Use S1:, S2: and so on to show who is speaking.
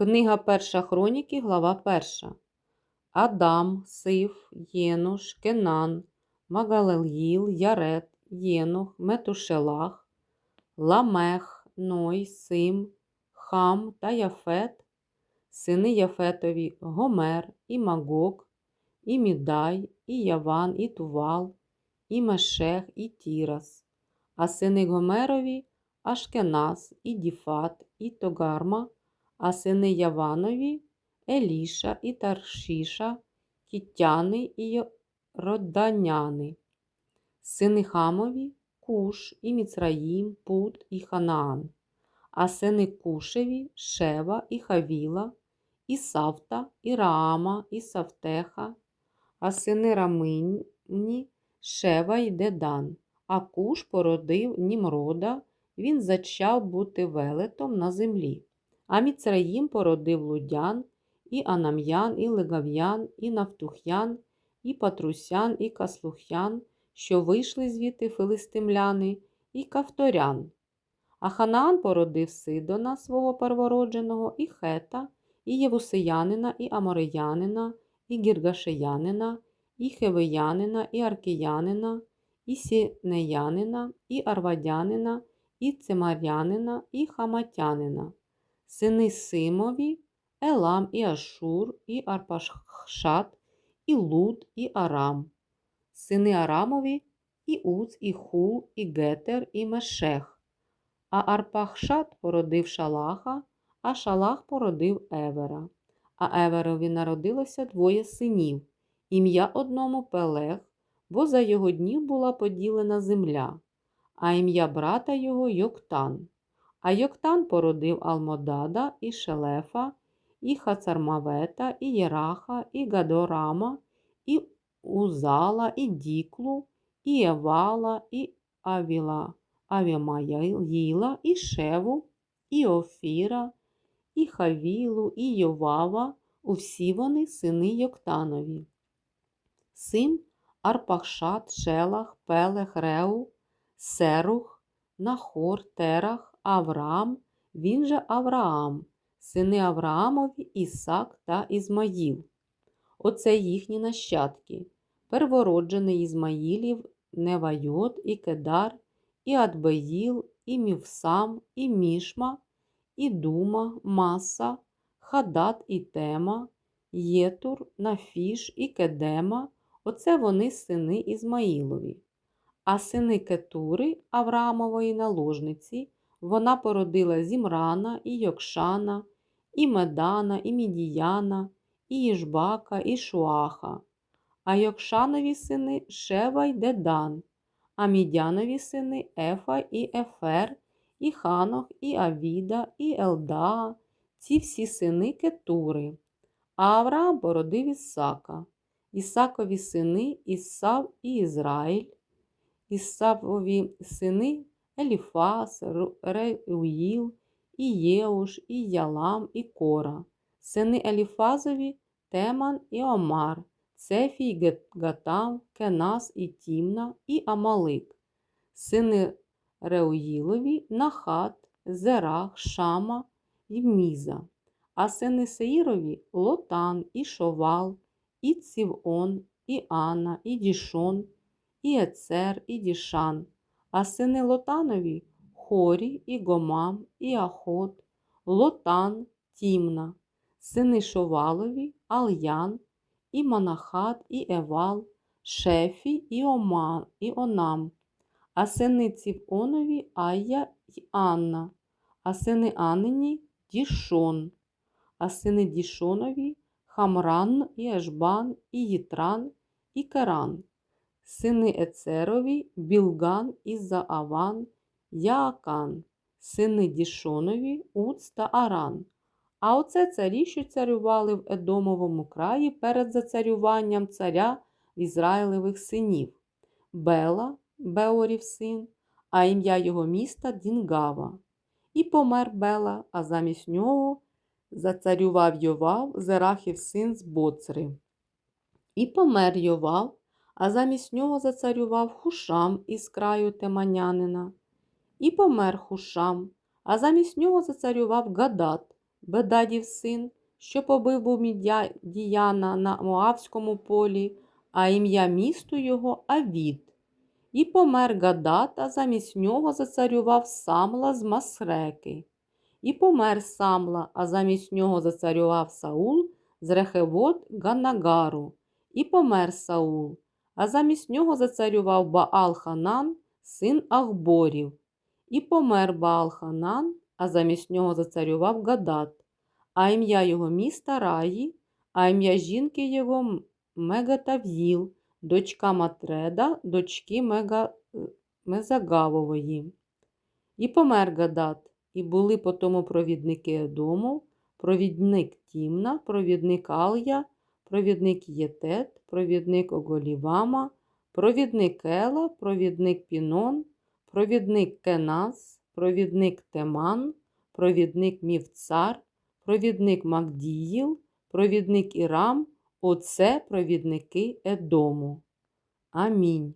S1: Книга Перша Хроніки, глава перша. Адам, Сиф, Єнош, Кенан, Магалел'їл, Ярет, Єнох, Метушелах, Ламех, Ной, Сим, Хам та Яфет, сини Яфетові Гомер, і Магог, і Мідай, і Яван, і Тувал, і Мешех, і Тірас, а сини Гомерові Ашкенас, і Діфат, і Тогарма, а сини Яванові Еліша і Таршіша, Кіттяни і Роданяни, сини Хамові Куш і Міцраїм, Пут і Ханаан, а сини Кушеві Шева і Хавіла, і Савта, і Раама, і Савтеха, а сини Рамині Шева і Дедан, а Куш породив Німрода, він зачав бути велетом на землі. А Міцраїм породив лудян, і Анам'ян, і Легав'ян, і Нафтух'ян, і Патрусян, і Каслух'ян, що вийшли звідти филистимляни, і Кавторян. А Ханаан породив Сидона, свого первородженого, і Хета, і Євусеянина, і Амореянина, і Гіргашеянина, і Хевеянина, і Аркіянина, і Сінеянина, і Арвадянина, і Цимарянина, і Хаматянина сини Симові, Елам і Ашур, і Арпашшат, і Луд, і Арам, сини Арамові, і Уц, і Хул, і Гетер, і Мешех. А Арпахшат породив Шалаха, а Шалах породив Евера. А Еверові народилося двоє синів. Ім'я одному Пелех, бо за його днів була поділена земля, а ім'я брата його Йоктан. А Йоктан породив Алмодада, і Шелефа, і Хацармавета, і Єраха, і Гадорама, і Узала, і Діклу, і Евала, і Авіла, Авімаїла, і Шеву, і Офіра, і Хавілу, і Йовава, усі вони сини Йоктанові. Син Арпахшат, Шелах, Пелех, Реу, Серух, Нахор, Терах, Авраам, він же Авраам, сини Авраамові, Ісак та Ізмаїл. Оце їхні нащадки, первороджений Ізмаїлів, Невайот, і Кедар, і Адбеїл, і Мівсам, і Мішма, і Дума, Маса, Хадат і Тема, Єтур, Нафіш і Кедема. Оце вони сини Ізмаїлові. А сини Кетури, Авраамової наложниці. Вона породила Зімрана, і Йокшана, і Медана, і Мідіяна, і Їжбака, і Шуаха, а Йокшанові сини Шева й Дедан, а Мідянові сини Ефа і Ефер, і Ханох, і Авіда, і Елдаа, ці всі сини Кетури. А Авраам породив Ісака, Ісакові сини Ісав і Ізраїль, Ісавові сини Еліфас, Реуїл, і Єуш, і Ялам, і Кора, сини Еліфазові, Теман і Омар, Цефій, Гатам, Кенас і Тімна, і Амалик, сини Реуїлові, Нахат, Зерах, Шама і Міза, а сини Сеїрові Лотан, і Шовал, і Цівон, і Анна, і Дішон, і Ецер, і Дішан а сини Лотанові Хорі, і Гомам, і Ахот, Лотан, Тімна, сини Шовалові, Ал'ян, і Манахат, і Евал, Шефі і Оман, і Онам, а сини Цівонові Айя й Анна, а сини Аннині Дішон, а сини Дішонові Хамран, і Ешбан, і Їтран, і Керан сини Ецерові, Білган і Зааван, Яакан, сини Дішонові, Уц та Аран. А оце царі, що царювали в Едомовому краї перед зацарюванням царя Ізраїлевих синів, Бела, Беорів син, а ім'я його міста Дінгава. І помер Бела, а замість нього зацарював Йовав, Зерахів син з Боцри. І помер Йовав, а замість нього зацарював хушам із краю Теманянина. І помер хушам, а замість нього зацарював Гадат, Бедадів син, що побив був Мідіяна на Моавському полі, а ім'я місту його Авід. І помер Гадат, а замість нього зацарював Самла з Масреки. І помер Самла, а замість нього зацарював Саул з Рехевод Ганагару. І помер Саул, а замість нього зацарював Баал Ханан, син Ахборів. І помер Баал Ханан, а замість нього зацарював Гадат, а ім'я його міста Раї, а ім'я жінки його Мегатав'їл, дочка Матреда, дочки Мега... Мезагавової. І помер Гадат, і були по тому провідники Едому, провідник Тімна, провідник Алія, провідник Єтет, провідник Оголівама, провідник Ела, провідник Пінон, провідник Кенас, провідник Теман, провідник Мівцар, провідник Макдіїл, провідник Ірам, оце провідники Едому. Амінь.